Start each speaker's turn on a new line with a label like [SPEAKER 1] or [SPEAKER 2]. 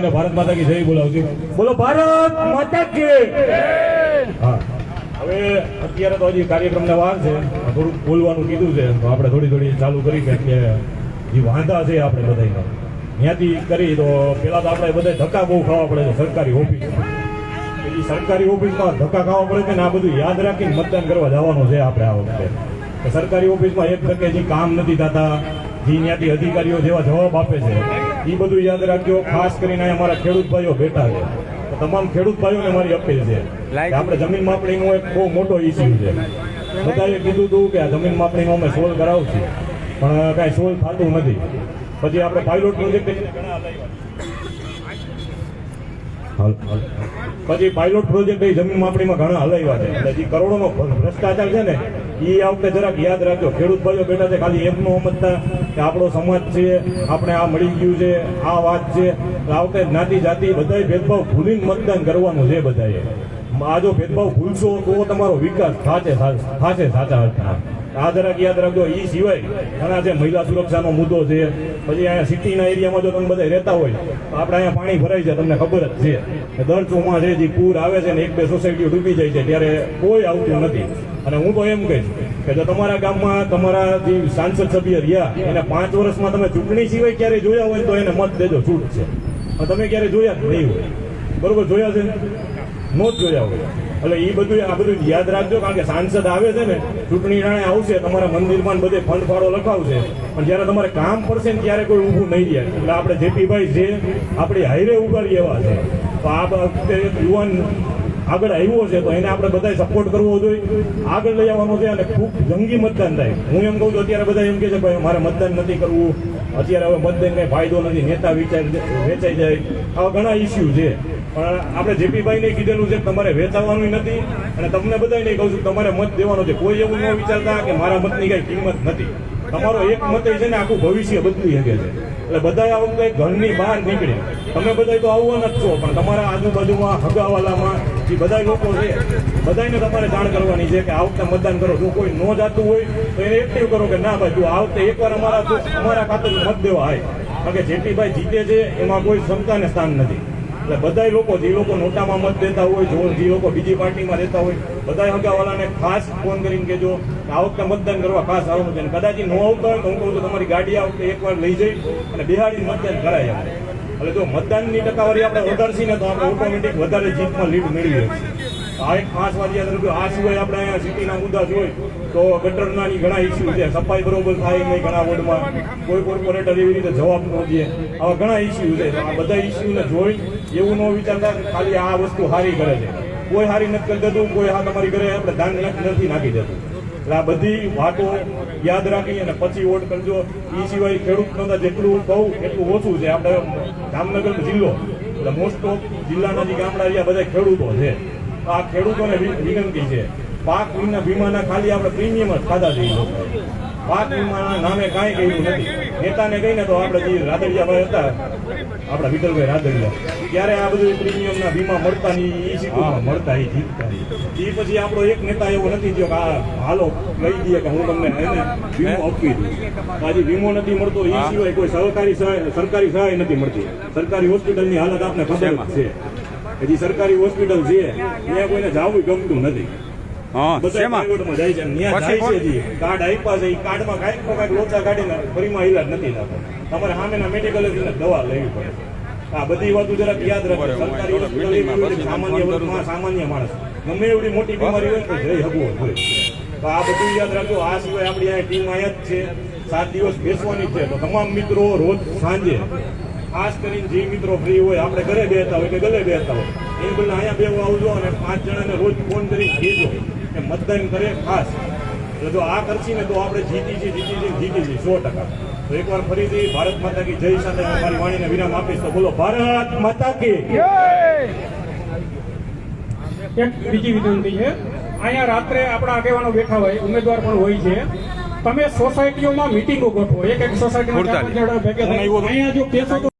[SPEAKER 1] અને ભારત માતા કી જય બોલાવજો બોલો ભારત માતા કી હા. હવે અત્યારે તો હજી કાર્યક્રમને વાર છે. થોડુંક બોલવાનું કીધું છે. તો આપણે થોડી થોડી ચાલુ કરી કે જે વાંધા છે આપણે બધા ત્યાંથી કરી તો પેલા તો આપણે બધા ધક્કા બહુ ખાવા પડે છે સરકારી ઓફિસ. એ સરકારી ઓફિસમાં ધક્કા ખાવા પડે છે ને આ બધું યાદ રાખીને મતદાન કરવા જવાનું છે આપણે આ વખતે. સરકારી ઓફિસમાં એક ટકે જે કામ નથી થતા જે ત્યાંથી અધિકારીઓ જેવા જવાબ આપે છે. એ બધું યાદ રાખજો. ખાસ કરીને અમારા ખેડૂત ભાઈઓ બેઠા છે. તમામ ખેડૂત ભાઈઓને મારી અપીલ છે આપણે જમીન માપણીનો એક બહુ મોટો ઇસ્યુ છે. બધાએ કીધું હતું કે આ જમીન માપણીનો અમે સોલ્વ કરાવશું. પણ કાંઈ સોલ્વ થતું નથી. પછી આપણે પાયલોટ પ્રોજેક્ટ ઘણા. પછી પાયલોટ પ્રોજેક્ટ એ જમીન માપણીમાં ઘણા હલાવ્યા છે. એટલે જે કરોડોનો ભ્રષ્ટાચાર છે ને એ આ વખતે જરાક યાદ રાખજો. ખેડૂત ભાઈઓ બેઠા છે, ખાલી એમનો સમજતા કે આપણો સમાજ છે, આપણે આ મળી ગયું છે, આ વાત છે. આવતે વખતે જ્ઞાતિ, જાતિ બધાય ભેદભાવ ભૂલીને મતદાન કરવાનું છે બધાએ. આ જો ભેદભાવ ભૂલશો તો તમારો વિકાસ થાશે થાશે સાચા અર્થમાં. આ જરાક યાદ રાખજો એ સિવાય ઘણા જે મહિલા સુરક્ષાનો મુદ્દો છે, પછી અહીંયા સિટીના એરિયામાં જો તમે બધા રહેતા હોય, તો આપણે અહીંયા પાણી ભરાય છે, તમને ખબર જ છે. દર ચોમાસે જે પૂર આવે છે ને એક બે સોસાયટીઓ ડૂબી જાય છે, ત્યારે કોઈ આવતું નથી. અને હું તો એમ કહીશ કે જો તમારા ગામમાં તમારા જે સાંસદ સભ્ય રહ્યા, એને પાંચ વર્ષમાં તમે ચૂંટણી સિવાય ક્યારે જોયા હોય તો એને મત દેજો, છૂટ છે. તમે ક્યારે જોયા જ નહીં હોય. બરોબર જોયા છે? નો જ જોયા હોય. એટલે એ બધું આ બધું યાદ રાખજો, કારણ કે સાંસદ આવે છે ને, ચૂંટણી રાણે આવશે, તમારા મંદિરમાં બધે ફંડ ફાળો લખાવશે. પણ જ્યારે તમારે કામ પડશે ને ત્યારે કોઈ ઊભું નહીં રહે. એટલે આપણે જેપીભાઈ જે આપણી હાઈવે ઉગાડી એવા છે, તો આ વખતે યુવાન આગળ આવ્યો છે, તો એને આપણે બધાય સપોર્ટ કરવો જોઈએ. આગળ લઈ આવવાનો છે અને ખૂબ જંગી મતદાન થાય. હું એમ કહું છું અત્યારે બધા એમ કે છે, ભાઈ મારે મતદાન નથી કરવું. અત્યારે હવે મતદાન કંઈ ફાયદો નથી. નેતા વિચાર વેચાઈ જાય. આવા ઘણા ઇસ્યુ છે. પણ આપણે જેપીભાઈને કીધેલું છે તમારે વેચાવાનું નથી અને તમને બધાને કહું છું તમારે મત દેવાનો છે. કોઈ એવું ન વિચારતા કે મારા મતની કઈ કિંમત નથી. તમારો એક મત છે ને આખું ભવિષ્ય બદલી શકે છે. એટલે બધા આ વખતે ઘરની બહાર નીકળે તમે બધા તો આવવાના જ છો, પણ તમારા આજુબાજુમાં, હગાવાલામાં, જે બધા લોકો છે બધાને તમારે જાણ કરવાની છે કે આ વખતે મતદાન કરો. જો કોઈ ન જાતું હોય, તો એને એક્ટિવ કરો કે ના ભાઈ તું આ વખતે એકવાર અમારા અમારા ખાતે મત દેવા આય. કારણ કે જેટલીભાઈ જીતે છે, એમાં કોઈ ક્ષમતાને સ્થાન નથી. એટલે બધાય લોકો જે લોકો નોટામાં મત દેતા હોય, જો લોકો બીજી પાર્ટીમાં રહેતા હોય બધા હગાવાલાને ખાસ ફોન કરીને કહેજો આ વખતે મતદાન કરવા ખાસ આવવાનું છે. કદાચ ન આવતા હોય તો હું કહું તો તમારી ગાડી આ વખતે એકવાર લઈ જઈ અને બિહારી મતદાન કરાય એટલે જો મતદાનની ટકાવારી આપણે વધારશી ને તો આપણે ઓટોમેટિક વધારે જીતમાં લીડ મેળવી શકીએ આ એક વાત યાદ રાખજો, આ સિવાય આપણે અહીંયા સિટીના મુદ્દા જોઈ તો ગટરના ઘણા ઇસ્યુ છે. સફાઈ બરોબર થાય નહીં ઘણા વોર્ડમાં. કોઈ કોર્પોરેટર એવી રીતે જવાબ ન દે. આવા ઘણા ઇસ્યુ છે. આ બધા ઇસ્યુને જોઈ એવું ન વિચારતા ખાલી આ વસ્તુ હારી કરે છે. કોઈ સારી નથી કરી દેતું કોઈ હા તમારી ઘરે આપણે દાન નથી નાખી દેતું. એટલે આ બધી વાતો યાદ રાખી અને પછી વોટ કરજો. એ સિવાય ખેડૂત જેટલું કહું એટલું ઓછું છે. આપણે જામનગર જિલ્લો, એટલે મોસ્ટ ઓફ જિલ્લાના જે ગામડા રહ્યા, બધા ખેડૂતો છે. આ ખેડૂતોને વિનંતી છે. પાક વીમા વીમાના ખાલી આપણે પ્રીમિયમ જ ખાધા ઈ પાક વીમાના નામે કાંઈ કહ્યું નથી. નેતાને કહીને તો આપણે જે રાદડિયાભાઈ હતા આપણા વિઠ્ઠલભાઈ રાદડિયા ત્યારે આ બધું પ્રીમિયમના વીમા મળતા નહીં એ સીટોમાં મળતા એ જીતતા એ પછી આપણો એક નેતા એવો નથી થયો કે આ હાલો લઈ દઈએ કે હું તમને એને વીમો આપી દઉં. આજે વીમો નથી મળતો એ સિવાય કોઈ સરકારી સહાય સરકારી સહાય નથી મળતી. સરકારી હોસ્પિટલની હાલત આપને ખબર છે. કે જે સરકારી હોસ્પિટલ છે. ત્યાં કોઈને જવું ગમતું નથી. કાર્ડ આપ્યા છે કાર્ડમાં કાંઈક કાંઈક લોચા કાઢીને ફરીમાં થતો. તમારે સામેના મેડિકલ દવા લેવી પડે. આ બધી વાતો જરાક યાદ રાખો સરકારી સામાન્ય વર્ગમાં સામાન્ય માણસ. ગમે એવડી મોટી બીમારી હોય જઈ તો આ બધું યાદ રાખજો. આ સિવાય આપણી અહીંયા ટીમ અહીંયા જ છે. સાત દિવસ બેસવાની છે. તો તમામ મિત્રો રોજ સાંજે ખાસ કરીને જે મિત્રો ફ્રી હોય આપણે ઘરે બેસતા હોય કે ગલે બેસતા હોય એ બદલે અહીંયા બેવું આવજો અને પાંચ જણાને રોજ ફોન કરી કહેજો કે મતદાન કરે ખાસ. એટલે જો આ કરશી ને તો આપણે જીતી છીએ જીતી છીએ જીતી છીએ સો ટકા. તો એકવાર ફરીથી ભારત માતા કી જય સાથે મારી વાણીને વિરામ આપીશ તો બોલો ભારત માતા કી
[SPEAKER 2] એક બીજી વિનંતી છે. અહીંયા રાત્રે આપણા આગેવાનો બેઠા હોય ઉમેદવાર પણ હોય છે. તમે સોસાયટીઓમાં મિટિંગો ગોઠવો એક એક સોસાયટીમાં ચાર ભેગા અહીંયા જો કેસો તો